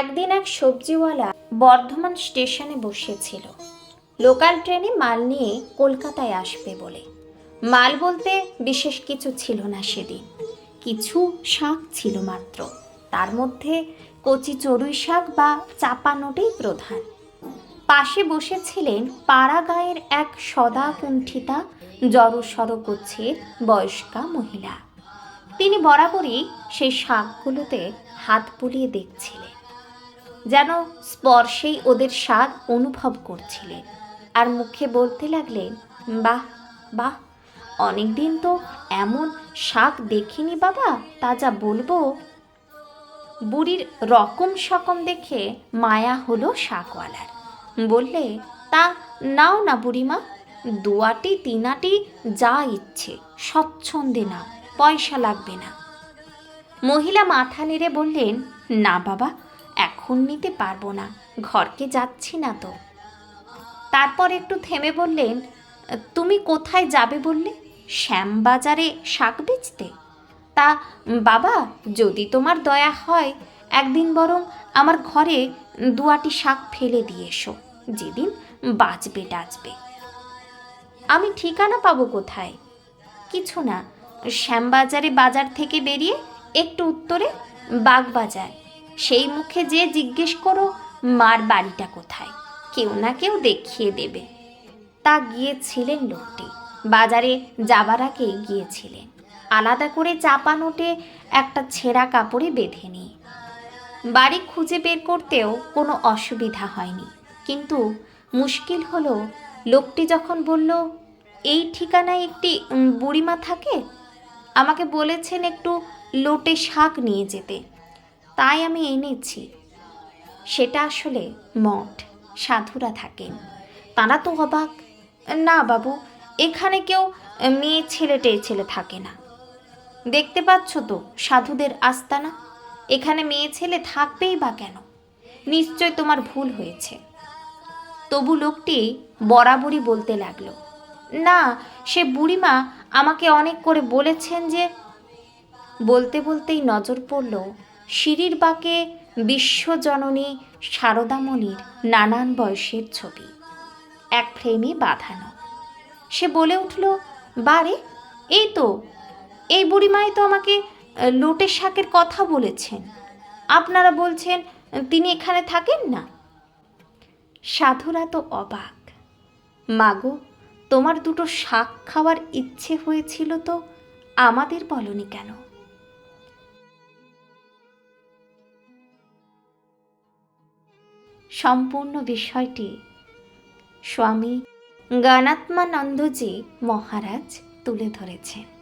একদিন এক সবজিওয়ালা বর্ধমান স্টেশনে বসেছিল। লোকাল ট্রেনে মাল নিয়ে কলকাতায় আসবে বলে। মাল বলতে বিশেষ কিছু ছিল না সেদিন। কিছু শাক ছিল মাত্র। তার মধ্যে কচি চড়ুই শাক বা চাপানোটাই প্রধান। পাশে বসেছিলেন পাড়া গায়ের এক সদা কুণ্ঠিতা জড়সড় গোছের বয়স্কা মহিলা। তিনি বরাবরই সেই শাকগুলোতে হাত বুলিয়ে দেখছিলেন। যেন স্পর্শেই ওদের স্বাদ অনুভব করছিলেন। আর মুখে বলতে লাগলেন, বাহ বাহ, অনেকদিন তো এমন শাক দেখিনি বাবা, তা যা বলব। বুড়ির রকম সকম দেখে মায়া হলো শাকওয়ালার। বললে, তা নাও না বুড়িমা, দুয়াটি, তিনাটি যা ইচ্ছে, স্বচ্ছন্দে নাও, পয়সা লাগবে না। মহিলা মাথা নেড়ে বললেন, না বাবা এখন নিতে পারব না। ঘরকে যাচ্ছি না তো। তারপর একটু থেমে বললেন, তুমি কোথায় যাবে বললে? শ্যামবাজারে শাক বেচতে? তা, বাবা, যদি তোমার দয়া হয়, একদিন বরং আমার ঘরে দুয়াটি শাক ফেলে দিয়ে এসো। যেদিন বাঁচবে টাচবে আমি ঠিকানা পাবো কোথায়? কিছু না, শ্যামবাজারে বাজার থেকে বেরিয়ে একটু উত্তরে বাগবাজার। সেই মুখে যে জিজ্ঞেস করো, মার বাড়িটা কোথায়? কেউ না কেউ দেখিয়ে দেবে। তা গিয়েছিলেন লোকটি। বাজারে যাবার আগে গিয়েছিলেন। আলাদা করে চাপা নোটে একটা ছেঁড়া কাপড়ে বেঁধে নিয়ে। বাড়ি খুঁজে বের করতেও কোনো অসুবিধা হয়নি। কিন্তু মুশকিল হলো, লোকটি যখন বলল, এই ঠিকানায় একটি বুড়িমা থাকে? আমাকে বলেছেন একটু লোটে শাক নিয়ে যেতে। তাই আমি এনেছি সেটা আসলে মঠ, সাধুরা থাকেন। তারা তো অবাক। না বাবু, এখানে কেউ মেয়ে ছেলে টেয়ে ছেলে থাকে না। দেখতে পাচ্ছ তো সাধুদের আস্তানা। এখানে মেয়ে ছেলে থাকবেই বা কেন? নিশ্চয় তোমার ভুল হয়েছে। তবু লোকটি বরাবরই বলতে লাগল, না, সে বুড়িমা আমাকে অনেক করে বলেছেন যে বলতে বলতেই নজর পড়ল সিঁড়ির বাঁকে বিশ্বজননী শারদামণির নানান বয়সের ছবি। এক ফ্রেমে বাঁধানো। সে বলে উঠল বারে এই তো, এই বুড়িমাই তো আমাকে লোটের শাকের কথা বলেছেন। আপনারা বলছেন তিনি এখানে থাকেন না? সাধুরা তো অবাক। মাগো, তোমার দুটো শাক খাওয়ার ইচ্ছে হয়েছিল তো, আমাদের বলনি কেন? সম্পূর্ণ বিষয়টি। স্বামী গানাত্মানন্দজি মহারাজ তুলে ধরেছেন।